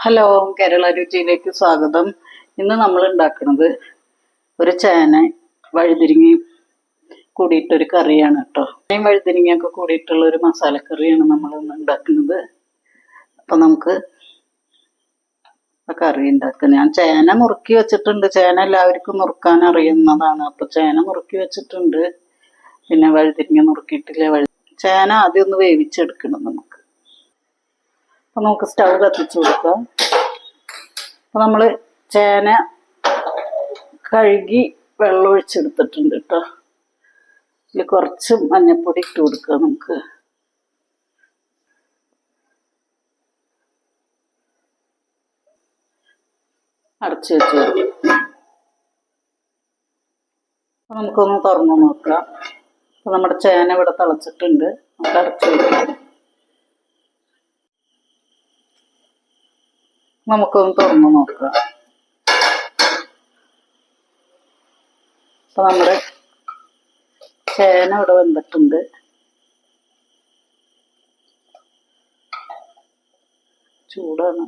Hello Kerala രുചിയിലേക്ക് സ്വാഗതം. ഇന്ന് നമ്മൾ ഉണ്ടാക്കുന്നത് ഒരു ചേന വഴുതിരിങ്ങി കൂടിയിട്ടൊരു കറിയാണ് കേട്ടോ. ചേനയും വഴുതിരിങ്ങയൊക്കെ കൂടിയിട്ടുള്ള ഒരു മസാലക്കറിയാണ് നമ്മൾ ഇന്ന് ഉണ്ടാക്കുന്നത്. അപ്പൊ നമുക്ക് കറി ഉണ്ടാക്കുക ഞാൻ ചേന മുറുക്കി വെച്ചിട്ടുണ്ട്. ചേന എല്ലാവർക്കും മുറുക്കാൻ അറിയുന്നതാണ്. അപ്പൊ ചേന മുറുക്കി വെച്ചിട്ടുണ്ട്. പിന്നെ വഴുതിരിങ്ങ നുറുക്കിയിട്ടില്ല വഴു ചേന ആദ്യം ഒന്ന് വേവിച്ചെടുക്കണം നമുക്ക്. അപ്പൊ നമുക്ക് സ്റ്റൗ കത്തിച്ചു കൊടുക്കാം. അപ്പം നമ്മൾ ചേന കഴുകി വെള്ളമൊഴിച്ചെടുത്തിട്ടുണ്ട് കേട്ടോ. ഇതിൽ കുറച്ച് മഞ്ഞപ്പൊടി ഇട്ട് കൊടുക്കുക നമുക്ക്. അടച്ചു വെച്ച് നമുക്കൊന്ന് തുറന്നു നോക്കാം. അപ്പം നമ്മുടെ ചേന ഇവിടെ തിളച്ചിട്ടുണ്ട്. നമുക്ക് അടച്ചു വെക്കാം. നമുക്കൊന്ന് തുറന്നു നോക്കാം. അപ്പൊ നമ്മുടെ ചേന ഇവിടെ വെന്തിട്ടുണ്ട്. ചൂടാണ്.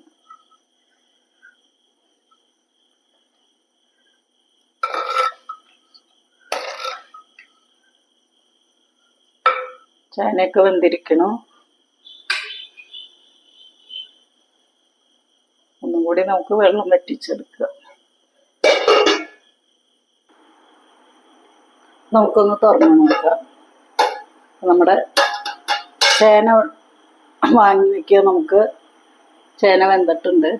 ചേനയൊക്കെ വെന്തിരിക്കണു ഒന്നും കൂടി നമുക്ക് വെള്ളം വറ്റിച്ചെടുക്കുക. നമുക്കൊന്ന് തുറന്നു നോക്കാം. നമ്മുടെ ചേന വാങ്ങി വെക്കുക നമുക്ക്. ചേന വെന്തിട്ടുണ്ട്.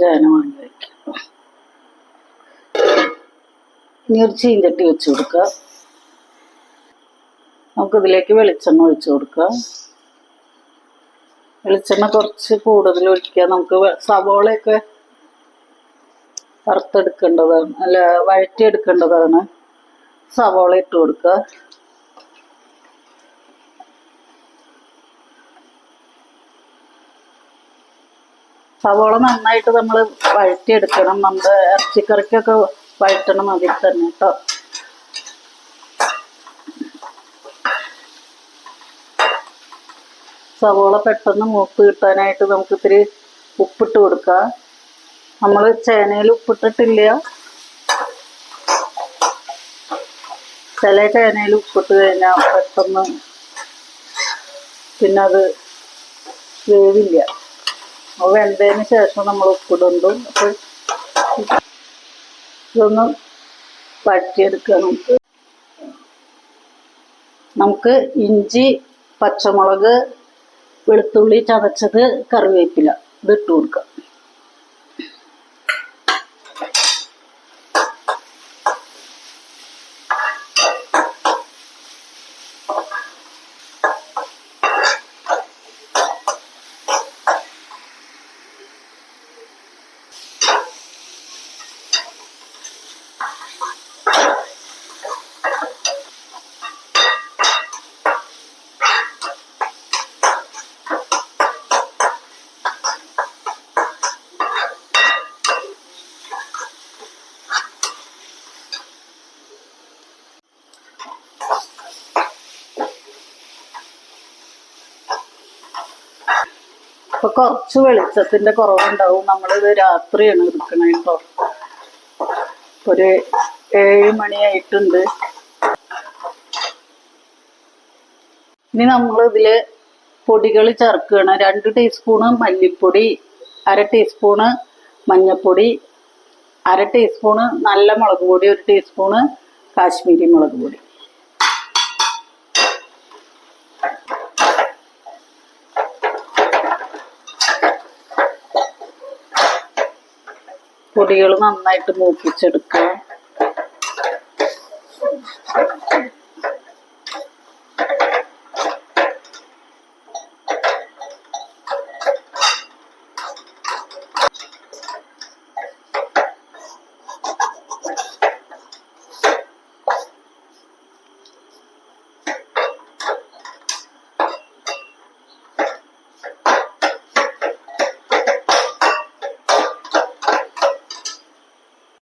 ചേന വാങ്ങി വെക്കുക ഇനി ഒരു ചീഞ്ചട്ടി വെച്ച് കൊടുക്കുക നമുക്കിതിലേക്ക് വെളിച്ചെണ്ണ ഒഴിച്ചു കൊടുക്കുക വെളിച്ചെണ്ണ കുറച്ച് കൂടുതൽ ഒഴിക്കുക. നമുക്ക് സവോളയൊക്കെ വറുത്തെടുക്കേണ്ടതാണ്. അല്ല വഴറ്റിയെടുക്കേണ്ടതാണ്. സവോള ഇട്ട് കൊടുക്കുക. സവോള നന്നായിട്ട് നമ്മൾ വഴറ്റിയെടുക്കണം. നമ്മുടെ ഇറച്ചിക്കറിക്കൊക്കെ വഴറ്റണം അതിൽ തന്നെ കേട്ടോ. സവോള പെട്ടെന്ന് മൂപ്പ് കിട്ടാനായിട്ട് നമുക്ക് ഇത്തിരി ഉപ്പിട്ട് കൊടുക്കാം. നമ്മൾ ചേനയിൽ ഉപ്പിട്ടിട്ടില്ല. ചില ചേനയിൽ ഉപ്പിട്ട് കഴിഞ്ഞാൽ പെട്ടെന്ന് പിന്നെ അത് വേവില്ല. അത് വെന്തതിന് ശേഷം നമ്മൾ ഉപ്പിടുന്നു. അപ്പോൾ ഇതൊന്ന് വഴറ്റിയെടുക്കുക നമുക്ക്. നമുക്ക് ഇഞ്ചി പച്ചമുളക് വെളുത്തുള്ളി ചതച്ചത് കറിവേപ്പില ഇതിട്ട് കൊടുക്കുക. ഇപ്പൊ കുറച്ച് വെളിച്ചത്തിന്റെ കുറവുണ്ടാവും. നമ്മളിത് രാത്രിയാണ് എടുക്കണേ കേട്ടോ ഒരു ഏഴ് മണിയായിട്ടുണ്ട് ഇനി നമ്മൾ ഇതിൽ പൊടികൾ ചേർക്കുകയാണ് രണ്ട് ടീസ്പൂണ് മല്ലിപ്പൊടി അര ടീസ്പൂണ് മഞ്ഞപ്പൊടി അര ടീസ്പൂണ് നല്ല മുളക് പൊടി ഒരു ടീസ്പൂണ് കാശ്മീരി മുളക് പൊടി. പൊടികൾ നന്നായിട്ട് മൂപ്പിച്ചെടുക്കുക.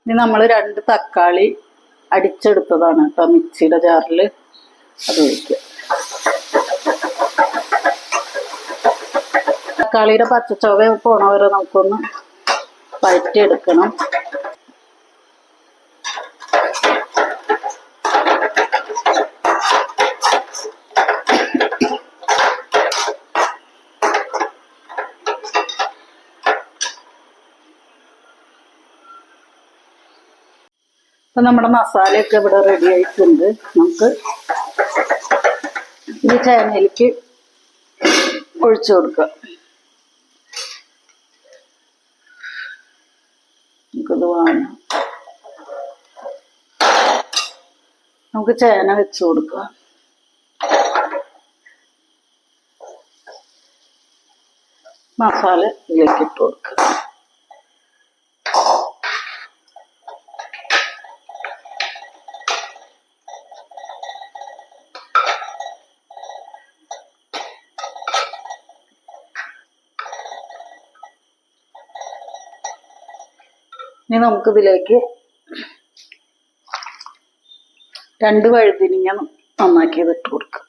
ഇനി നമ്മൾ രണ്ട് തക്കാളി അടിച്ചെടുത്തതാണ് കേട്ടോ മിക്സിയുടെ ജാറിൽ അത് ഒഴിക്കുക. തക്കാളിയുടെ പച്ചച്ചോവ പോണവരെ നമുക്കൊന്ന് വഴറ്റിയെടുക്കണം. ഇപ്പൊ നമ്മുടെ മസാലയൊക്കെ ഇവിടെ റെഡി ആയിട്ടുണ്ട്. നമുക്ക് ഈ ചേനയിലേക്ക് ഒഴിച്ചു കൊടുക്കുക നമുക്കത് വാങ്ങാം. നമുക്ക് ചേന വെച്ച് കൊടുക്കുക മസാല ഇതിലേക്ക് ഇട്ട് കൊടുക്കുക ഇനി നമുക്കിതിലേക്ക് രണ്ട് വഴുതിനിങ്ങ നന്നാക്കിയത് ഇട്ട് കൊടുക്കാം.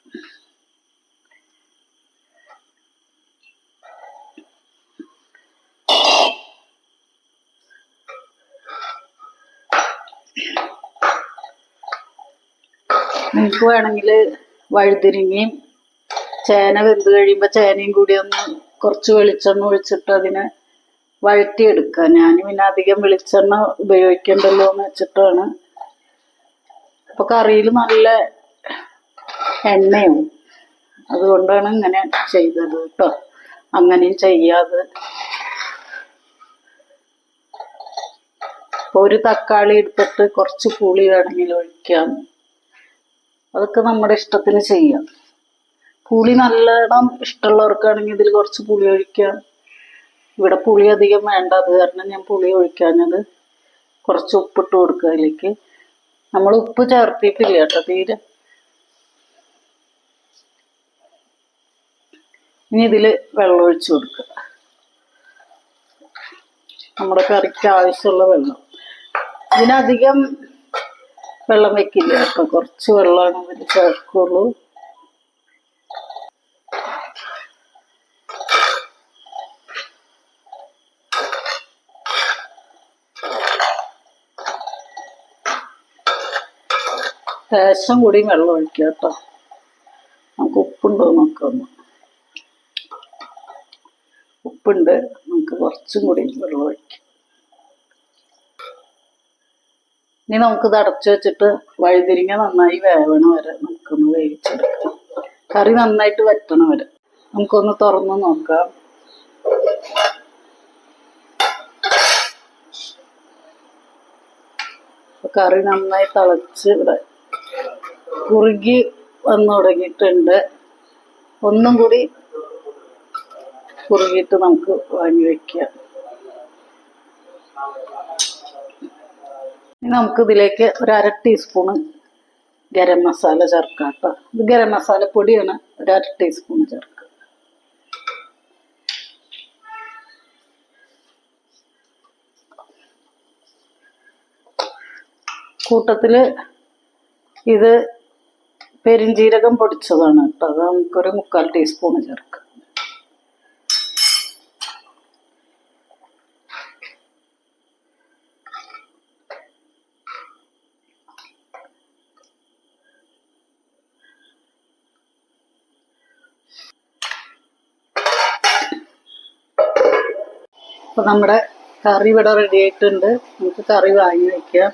നിങ്ങൾക്ക് വേണമെങ്കിൽ വഴുതിരിങ്ങയും ചേന വെന്ത് കഴിയുമ്പോൾ ചേനയും കൂടി ഒന്ന് കുറച്ച് വെളിച്ചെണ്ണ ഒഴിച്ചിട്ട് അതിനെ വഴറ്റിയെടുക്കുക. ഞാൻ പിന്നെ അധികം വെളിച്ചെണ്ണ ഉപയോഗിക്കണ്ടല്ലോ എന്ന് വെച്ചിട്ടാണ്. അപ്പൊ കറിയിൽ നല്ല എണ്ണയും അതുകൊണ്ടാണ് ഇങ്ങനെ ചെയ്തത് കേട്ടോ. അങ്ങനെയും ചെയ്യാതെ. ഇപ്പൊ ഒരു തക്കാളി എടുത്തിട്ട് കുറച്ച് പുളി വേണമെങ്കിൽ ഒഴിക്കാം. അതൊക്കെ നമ്മുടെ ഇഷ്ടത്തിന് ചെയ്യാം. പുളി നല്ലോണം ഇഷ്ടമുള്ളവർക്കാണെങ്കിൽ ഇതിൽ കുറച്ച് പുളി ഒഴിക്കാം. ഇവിടെ പുളി അധികം വേണ്ട. അത് കാരണം ഞാൻ പുളി ഒഴിക്കാഞ്ഞത് കുറച്ച് ഉപ്പിട്ട് കൊടുക്കുക അതിലേക്ക്. നമ്മൾ ഉപ്പ് ചേർത്തിട്ടില്ല കേട്ടോ തീരെ. ഇനി ഇതിൽ വെള്ളം ഒഴിച്ചു കൊടുക്കുക. നമ്മുടെ കറിക്ക് ആവശ്യമുള്ള വെള്ളം. ഇതിനധികം വെള്ളം വെക്കില്ല കേട്ടോ. കുറച്ച് വെള്ളമാണ് ഇതിൽ ചേർക്കുള്ളൂ. ലേശം കൂടി വെള്ളം ഒഴിക്കുക കേട്ടോ. നമുക്ക് ഉപ്പുണ്ടോ നോക്കാം ഉപ്പുണ്ട് നമുക്ക് കുറച്ചും കൂടി വെള്ളം ഒഴിക്കാം. ഇനി ഇത് അടച്ചു വെച്ചിട്ട് വഴുതിരിങ്ങ നന്നായി വേവണം വരെ നമുക്കൊന്ന് വേവിച്ചെടുക്കാം. കറി നന്നായിട്ട് വറ്റണം വരെ. നമുക്കൊന്ന് തുറന്ന് നോക്കാം. കറി നന്നായി തിളച്ച് ഇവിടെ കുറുകി വന്നു തുടങ്ങിയിട്ടുണ്ട്. ഒന്നും കൂടി കുറുകിയിട്ട് നമുക്ക് വാങ്ങി ഇനി നമുക്ക് ഇതിലേക്ക് ഒരു അര ടീസ്പൂണ് ഗരം മസാല ചേർക്കാം കേട്ടോ ഇത് ഗരം മസാല പൊടിയാണ് ഒരു അര ടീസ്പൂൺ ചേർക്കുക കൂട്ടത്തിൽ ഇത് പെരിഞ്ജീരകം പൊടിച്ചതാണ് കേട്ടോ. അത് നമുക്കൊരു മുക്കാൽ ടീസ്പൂൺ ചേർക്കാം. അപ്പൊ നമ്മുടെ കറി ഇവിടെ റെഡി ആയിട്ടുണ്ട്. നമുക്ക് കറി വാങ്ങി വെക്കാം.